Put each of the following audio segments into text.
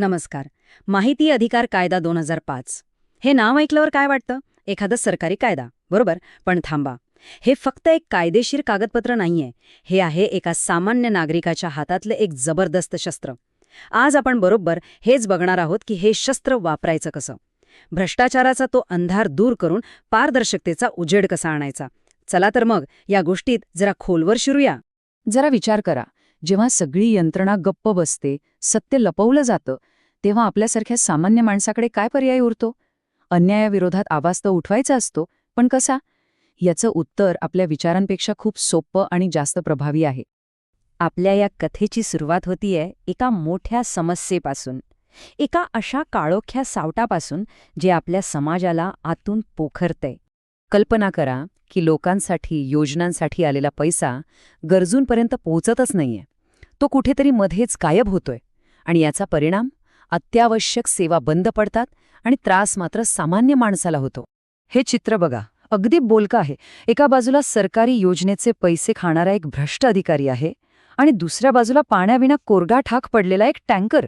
नमस्कार. माहिती अधिकार कायदा दोन हजार पाच. हे नाव ऐकल्यावर काय वाटतं? एखादा सरकारी कायदा. बरोबर? पण थांबा. हे फक्त एक कायदेशीर कागदपत्र नाहीये. हे आहे एका सामान्य नागरिकाच्या हातातले एक जबरदस्त शस्त्र. आज आपण बरोबर हेच बघणार आहोत की हे शस्त्र वापरायचं कसं? भ्रष्टाचाराचा तो अंधार दूर करून पारदर्शकतेचा उजेड कसा आणायचा? चला तर मग या गोष्टीत जरा खोलवर शिरूया. जरा विचार करा. जेव्हा सगळी यंत्रणा गप्प बसते सत्य लपवलं जातं तेव्हा आपल्यासारख्या सामान्य माणसाकडे काय पर्याय उरतो? अन्यायाविरोधात आवाज तर उठवायचा असतो पण कसा? याचं उत्तर आपल्या विचारांपेक्षा खूप सोपं आणि जास्त प्रभावी आहे. आपल्या या कथेची सुरुवात होतीये एका मोठ्या समस्येपासून. एका अशा काळोख्या सावटापासून जे आपल्या समाजाला आतून पोखरतंय. कल्पना करा की लोकांसाठी योजनांसाठी आलेला पैसा गरजूंपर्यंत पोहोचतच नाहीये. तो कुठेतरी मध्येच गायब होतोय. आणि याचा परिणाम? अत्यावश्यक सेवा बंद पडतात आणि त्रास मात्र सामान्य माणसाला होतो. हे चित्र बघा. अगदी बोलकं आहे. एका बाजूला सरकारी योजनेचे पैसे खाणारा एक भ्रष्ट अधिकारी आहे आणि दुसऱ्या बाजूला पाण्याविना कोरगा ठाक पडलेला एक टँकर.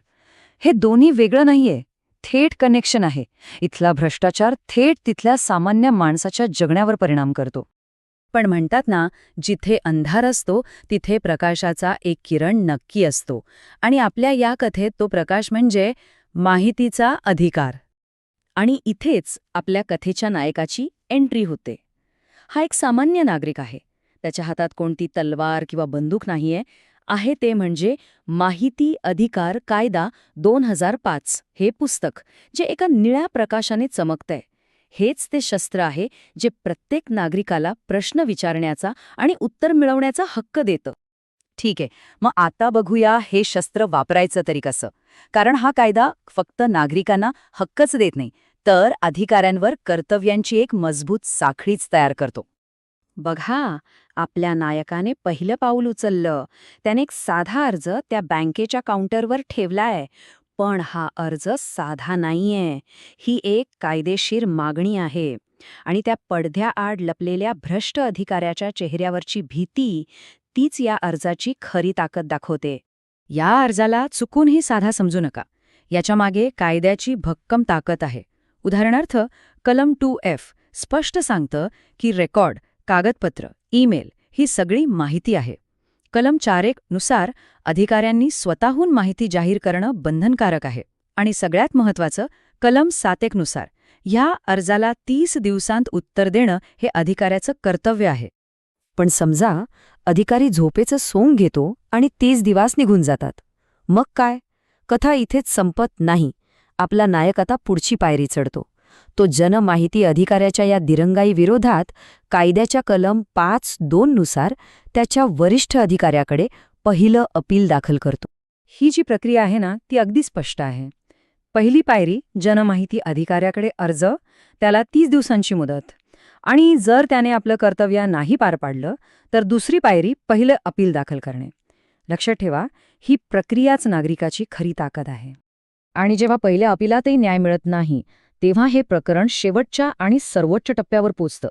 हे दोन्ही वेगळं नाहीये. थेट कनेक्शन आहे. इथला भ्रष्टाचार थेट तिथल्या सामान्य माणसाच्या जगण्यावर परिणाम करतो. पण म्हणतात ना जिथे अंधार असतो तिथे प्रकाशाचा एक किरण नक्की असतो. आणि आपल्या या कथेत तो प्रकाश म्हणजे माहितीचा अधिकार. आणि इथेच आपल्या कथेच्या नायकाची एंट्री होते. हा एक सामान्य नागरिक आहे. त्याच्या हातात कोणती तलवार किंवा बंदूक नाहीये. आहे ते म्हणजे माहिती अधिकार कायदा दोन हजार पाच हे पुस्तक जे एका निळ्या प्रकाशाने चमकतंय. हेच ते शस्त्र आहे जे प्रत्येक नागरिकाला प्रश्न विचारण्याचा आणि उत्तर मिळवण्याचा हक्क देतं. ठीक आहे मग आता बघूया हे शस्त्र वापरायचं तरी कसं. कारण हा कायदा फक्त नागरिकांना हक्कच देत नाही तर अधिकाऱ्यांवर कर्तव्यांची एक मजबूत साखळीच तयार करतो. बघा आपल्या नायकाने पहिलं पाऊल उचललं. त्याने एक साधा अर्ज त्या बँकेच्या काउंटरवर ठेवलाय. पण हा अर्ज साधा नाहीये. ही एक कायदेशीर मागणी आहे. आणि त्या पडद्याआड लपलेल्या भ्रष्ट अधिकाऱ्याच्या चेहऱ्यावरची भीती तीच या अर्जाची खरी ताकद दाखवते. या अर्जाला चुकूनही साधा समजू नका. याच्यामागे कायद्याची भक्कम ताकद आहे. उदाहरणार्थ कलम टू एफ स्पष्ट सांगतं की रेकॉर्ड कागदपत्र ईमेल ही सगळी माहिती आहे. कलम चारेकनुसार अधिकाऱ्यांनी स्वतःहून माहिती जाहीर करणं बंधनकारक आहे. आणि सगळ्यात महत्वाचं कलम सातेकनुसार ह्या अर्जाला तीस दिवसांत उत्तर देणं हे अधिकाऱ्याचं कर्तव्य आहे. पण समजा अधिकारी झोपेचं सोंग घेतो आणि तीस दिवस निघून जातात. मग काय? कथा इथेच संपत नाही. आपला नायक आता पुढची पायरी चढतो. तो जनमाहिती अधिकाऱ्याच्या या दिरंगाई विरोधात कायद्याच्या कलम पाच दोननुसार त्याच्या वरिष्ठ अधिकाऱ्याकडे पहिलं अपील दाखल करतो. ही जी प्रक्रिया आहे ना ती अगदी स्पष्ट आहे. पहिली पायरी जनमाहिती अधिकाऱ्याकडे अर्ज त्याला तीस दिवसांची मुदत. आणि जर त्याने आपलं कर्तव्य नाही पार पाडलं तर दुसरी पायरी पहिलं अपील दाखल करणे. लक्षात ठेवा ही प्रक्रियाच नागरिकाची खरी ताकद आहे. आणि जेव्हा पहिल्या अपिलातही न्याय मिळत नाही तेव्हा हे प्रकरण शेवटच्या आणि सर्वोच्च टप्प्यावर पोचतं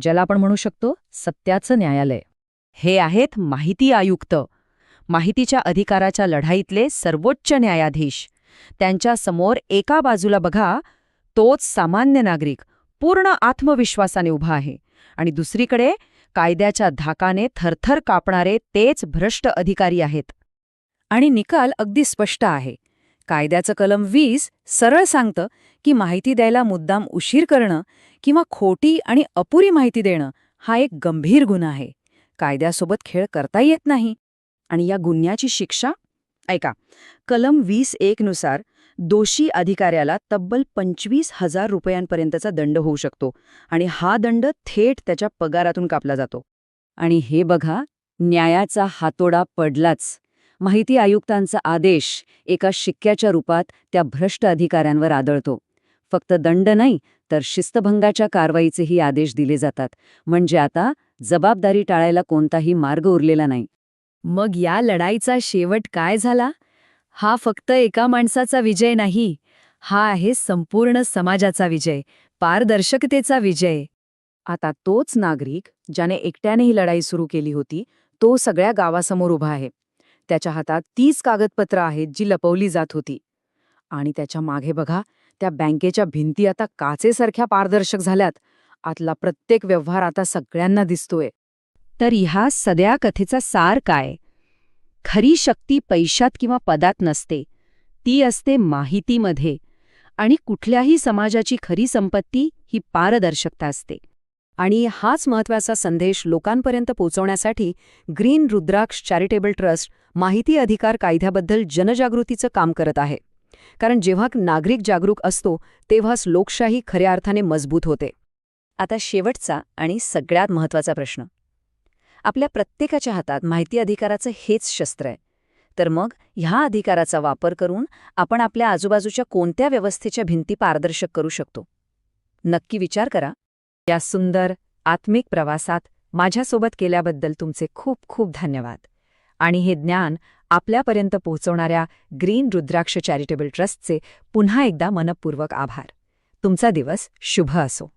ज्याला आपण म्हणू शकतो सत्याचं न्यायालय. हे आहेत माहिती आयुक्त. माहितीच्या अधिकाराच्या लढाईतले सर्वोच्च न्यायाधीश. त्यांच्यासमोर एका बाजूला बघा तोच सामान्य नागरिक पूर्ण आत्मविश्वासाने उभा आहे आणि दुसरीकडे कायद्याच्या धाकाने थरथर कापणारे तेच भ्रष्ट अधिकारी आहेत. आणि निकाल अगदी स्पष्ट आहे. कायद्याचं कलम वीस सरळ सांगतं की माहिती द्यायला मुद्दाम उशीर करणं किंवा खोटी आणि अपुरी माहिती देणं हा एक गंभीर गुन्हा आहे. कायद्यासोबत खेळ करता येत नाही. आणि या गुन्ह्याची शिक्षा? ऐका कलम वीस एकनुसार दोषी अधिकाऱ्याला तब्बल पंचवीस हजार रुपयांपर्यंतचा दंड होऊ शकतो आणि हा दंड थेट त्याच्या पगारातून कापला जातो. आणि हे बघा न्यायाचा हातोडा पडलाच. माहिती आयुक्तांचा आदेश एका शिक्क्याच्या रूपात त्या भ्रष्ट अधिकाऱ्यांवर आदळतो. फक्त दंड नाही तर शिस्तभंगाच्या कारवाईचेही आदेश दिले जातात. म्हणजे आता जबाबदारी टाळायला कोणताही मार्ग उरलेला नाही. मग या लढाईचा शेवट काय झाला? हा फक्त एका माणसाचा विजय नाही. हा आहे संपूर्ण समाजाचा विजय पारदर्शकतेचा विजय. आता तोच नागरिक ज्याने एकट्याने ही लढाई सुरू केली होती तो सगळ्या गावासमोर उभा आहे. त्याच्या हातात तीच कागदपत्र आहेत जी लपवली जात होती. आणि त्याच्यामागे बघा त्या बँकेच्या भिंती आता काचेसारख्या पारदर्शक झाल्यात. आतला प्रत्येक व्यवहार आता सगळ्यांना दिसतोय. तर ह्या सगळ्या कथेचा सार काय? खरी शक्ती पैशात किंवा पदात नसते. ती असते माहितीमध्ये. आणि कुठल्याही समाजाची खरी संपत्ती ही पारदर्शकता असते. आणि हाच महत्त्वाचा संदेश लोकांपर्यंत पोहोचवण्यासाठी ग्रीन रुद्राक्ष चॅरिटेबल ट्रस्ट माहिती अधिकार कायद्याबद्दल जनजागृतीचं काम करत आहे. कारण जेव्हा नागरिक जागरूक असतो तेव्हाच लोकशाही खऱ्या अर्थाने मजबूत होते. आता शेवटचा आणि सगळ्यात महत्त्वाचा प्रश्न. आपल्या प्रत्येकाच्या हातात माहिती अधिकाराचं हेच शस्त्र आहे. तर मग ह्या अधिकाराचा वापर करून आपण आपल्या आजूबाजूच्या कोणत्या व्यवस्थेच्या भिंती पारदर्शक करू शकतो? नक्की विचार करा. या सुंदर आत्मिक प्रवासात माझ्यासोबत केल्याबद्दल तुमचे खूप खूप धन्यवाद. आणि हे ज्ञान आपल्यापर्यंत पोहोचवणाऱ्या ग्रीन रुद्राक्ष चॅरिटेबल ट्रस्टचे पुन्हा एकदा मनपूर्वक आभार. तुमचा दिवस शुभ असो.